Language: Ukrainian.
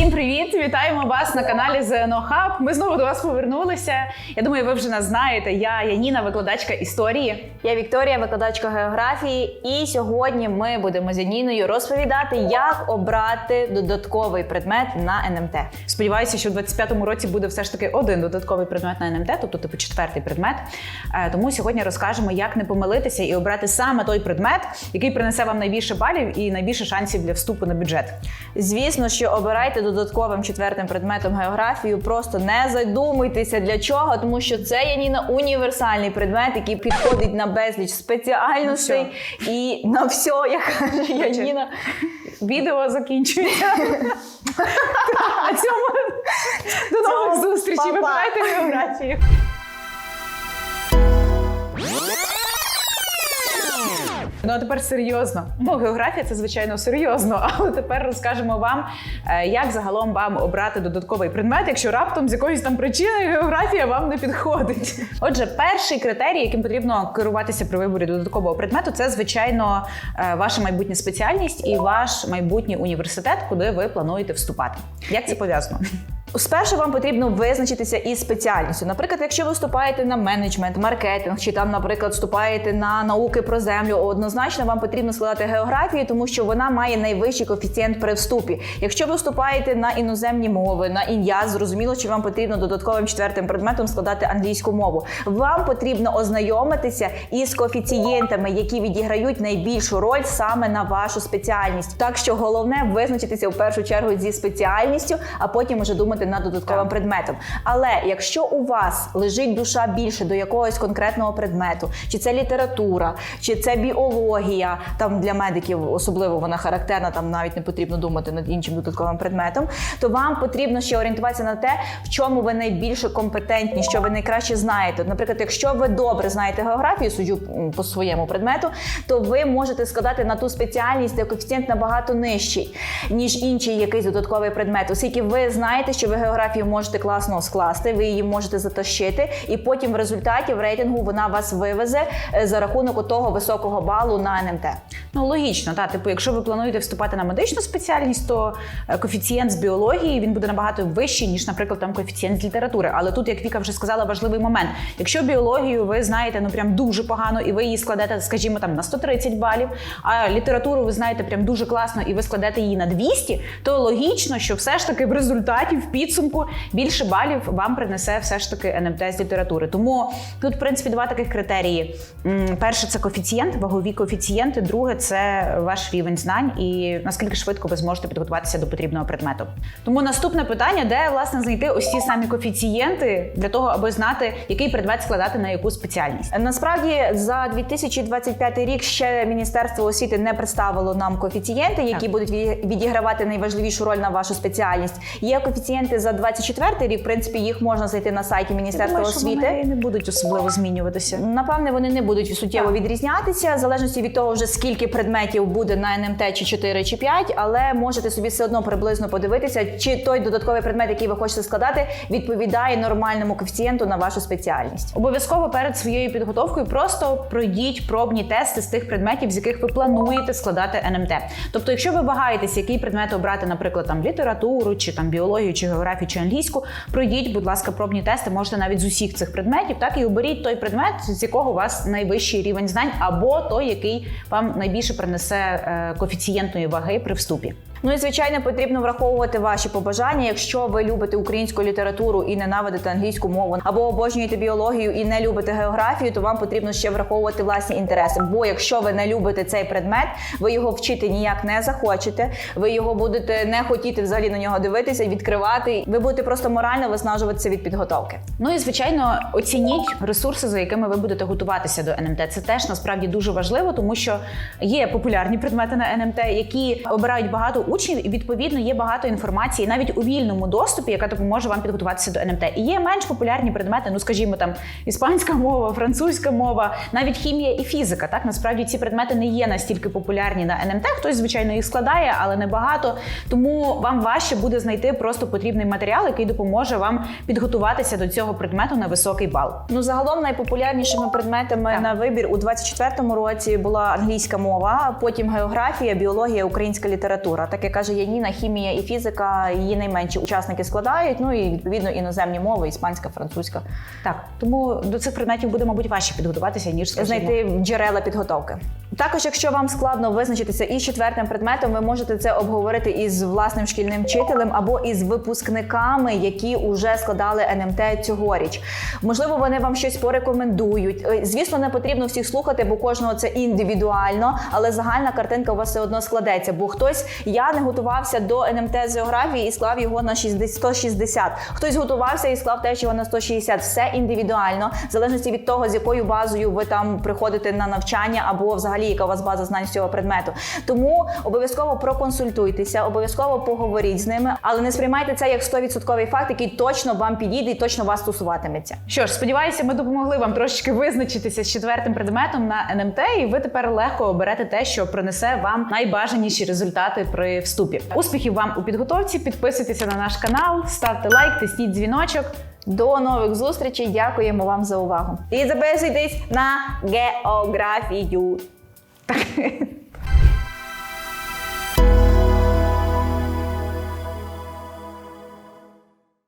Всім привіт! Вітаємо вас на каналі ЗНО Хаб. Ми знову до вас повернулися. Я думаю, ви вже нас знаєте. Я Яніна, викладачка історії. Я Вікторія, викладачка географії, і сьогодні ми будемо з Яніною розповідати, як обрати додатковий предмет на НМТ. Сподіваюся, що в 25-му році буде все ж таки один додатковий предмет на НМТ, тобто типу четвертий предмет. Е, Тому сьогодні розкажемо, як не помилитися і обрати саме той предмет, який принесе вам найбільше балів і найбільше шансів для вступу на бюджет. Звісно, що обирайте додатковим четвертим предметом географію. Просто не задумуйтеся для чого, тому що це Яніна універсальний предмет, який підходить на безліч спеціальностей і на все, як каже Яніна. Відео закінчується. А цьому до нових зустрічей. Вибирайте географію. Ну а тепер серйозно. Ну, географія це звичайно серйозно. Але тепер розкажемо вам, е, як загалом вам обрати додатковий предмет, якщо раптом з якоїсь там причини географія вам не підходить. Отже, перший критерій, яким потрібно керуватися при виборі додаткового предмету, це звичайно е, ваша майбутня спеціальність і ваш майбутній університет, куди ви плануєте вступати. Як це пов'язано? Спершу вам потрібно визначитися із спеціальністю. Наприклад, якщо ви вступаєте на менеджмент, маркетинг, чи там, наприклад, вступаєте на науки про землю, однозначно вам потрібно складати географію, тому що вона має найвищий коефіцієнт при вступі. Якщо ви вступаєте на іноземні мови, на ін'яз, зрозуміло, що вам потрібно додатковим четвертим предметом складати англійську мову. Вам потрібно ознайомитися із коефіцієнтами, які відіграють найбільшу роль саме на вашу спеціальність. Так що головне визначитися в першу чергу зі спеціальністю, а потім уже думати над додатковим Так. предметом. Але якщо у вас лежить душа більше до якогось конкретного предмету, чи це література, чи це біологія, там для медиків особливо вона характерна, там навіть не потрібно думати над іншим додатковим предметом, то вам потрібно ще орієнтуватися на те, в чому ви найбільше компетентні, що ви найкраще знаєте. Наприклад, якщо ви добре знаєте географію, суджу по своєму предмету, то ви можете складати на ту спеціальність, де коефіцієнт набагато нижчий, ніж інший якийсь додатковий предмет, оскільки ви знаєте, що ви географію можете класно скласти, ви її можете затащити, і потім в результаті в рейтингу вона вас вивезе е, за рахунок того високого балу на НМТ. Ну, логічно, та типу, якщо ви плануєте вступати на медичну спеціальність, то е, коефіцієнт з біології він буде набагато вищий, ніж, наприклад, там коефіцієнт з літератури. Але тут, як Віка вже сказала, важливий момент. Якщо біологію ви знаєте ну прям дуже погано, і ви її складете, скажімо, там на 130 балів, а літературу ви знаєте прям дуже класно, і ви складете її на 200, то логічно, що все ж таки в результаті, в підсумку, більше балів вам принесе все ж таки НМТ з літератури. Тому тут, в принципі, два таких критерії: перше це коефіцієнт, вагові коефіцієнти. Друге це ваш рівень знань і наскільки швидко ви зможете підготуватися до потрібного предмету. Тому наступне питання, де власне знайти ось ці самі коефіцієнти для того, аби знати, який предмет складати на яку спеціальність. Насправді за 2025 рік ще Міністерство освіти не представило нам коефіцієнти, які Так. будуть відігравати найважливішу роль на вашу спеціальність. Є коефіцієнти за 24 рік. В принципі, їх можна знайти на сайті Міністерства Думаю, освіти. вони не будуть особливо змінюватися. Напевне, вони не будуть суттєво Так. відрізнятися, в залежності від того, вже скільки предметів буде на НМТ, чи 4, чи 5, але можете собі все одно приблизно подивитися, чи той додатковий предмет, який ви хочете складати, відповідає нормальному коефіцієнту на вашу спеціальність. Обов'язково перед своєю підготовкою просто пройдіть пробні тести з тих предметів, з яких ви плануєте складати НМТ. Тобто, якщо ви вагаєтеся, який предмет обрати, наприклад, там літературу, чи там біологію, чи географію, чи англійську, пройдіть, будь ласка, пробні тести, можете навіть з усіх цих предметів, так і оберіть той предмет, з якого у вас найвищий рівень знань, або той, який вам найбільше принесе е, коефіцієнтної ваги при вступі. Ну і звичайно потрібно враховувати ваші побажання. Якщо ви любите українську літературу і ненавидите англійську мову, або обожнюєте біологію і не любите географію, то вам потрібно ще враховувати власні інтереси. Бо якщо ви не любите цей предмет, ви його вчити ніяк не захочете. Ви його будете не хотіти взагалі на нього дивитися, відкривати. Ви будете просто морально виснажуватися від підготовки. Ну і звичайно, оцініть ресурси, за якими ви будете готуватися до НМТ. Це теж насправді дуже важливо, тому що є популярні предмети на НМТ, які обирають багато учнів, і відповідно є багато інформації навіть у вільному доступі, яка допоможе вам підготуватися до НМТ. І є менш популярні предмети, ну скажімо, там іспанська мова, французька мова, навіть хімія і фізика. Так насправді ці предмети не є настільки популярні на НМТ. Хтось, звичайно, їх складає, але не багато. Тому вам важче буде знайти просто потрібний матеріал, який допоможе вам підготуватися до цього предмету на високий бал. Ну, загалом найпопулярнішими предметами Так. на вибір у 24-му році була англійська мова, потім географія, біологія, українська література. Як каже Яніна, хімія і фізика її найменші учасники складають. Ну і відповідно іноземні мови, іспанська, французька. Так, тому до цих предметів буде, мабуть, важче підготуватися, ніж скажімо, знайти джерела підготовки. Також, якщо вам складно визначитися із четвертим предметом, ви можете це обговорити із власним шкільним вчителем або із випускниками, які вже складали НМТ цьогоріч. Можливо, вони вам щось порекомендують. Е, Звісно, не потрібно всіх слухати, бо кожного це індивідуально, але загальна картинка у вас все одно складеться. Бо хтось я не готувався до НМТ з географії і склав його на 60 160. Хтось готувався і склав теж його на 160. Все індивідуально, в залежності від того, з якою базою ви там приходите на навчання, або взагалі яка у вас база знань з цього предмету. Тому обов'язково проконсультуйтеся, обов'язково поговоріть з ними, але не сприймайте це як 100% факт, який точно вам підійде і точно вас стосуватиметься. Що ж, сподіваюся, ми допомогли вам трошечки визначитися з четвертим предметом на НМТ, і ви тепер легко оберете те, що принесе вам найбажаніші результати при вступі. Успіхів вам у підготовці! Підписуйтеся на наш канал, ставте лайк, тисніть дзвіночок. До нових зустрічей. Дякуємо вам за увагу. І записуйтесь на географію. Tak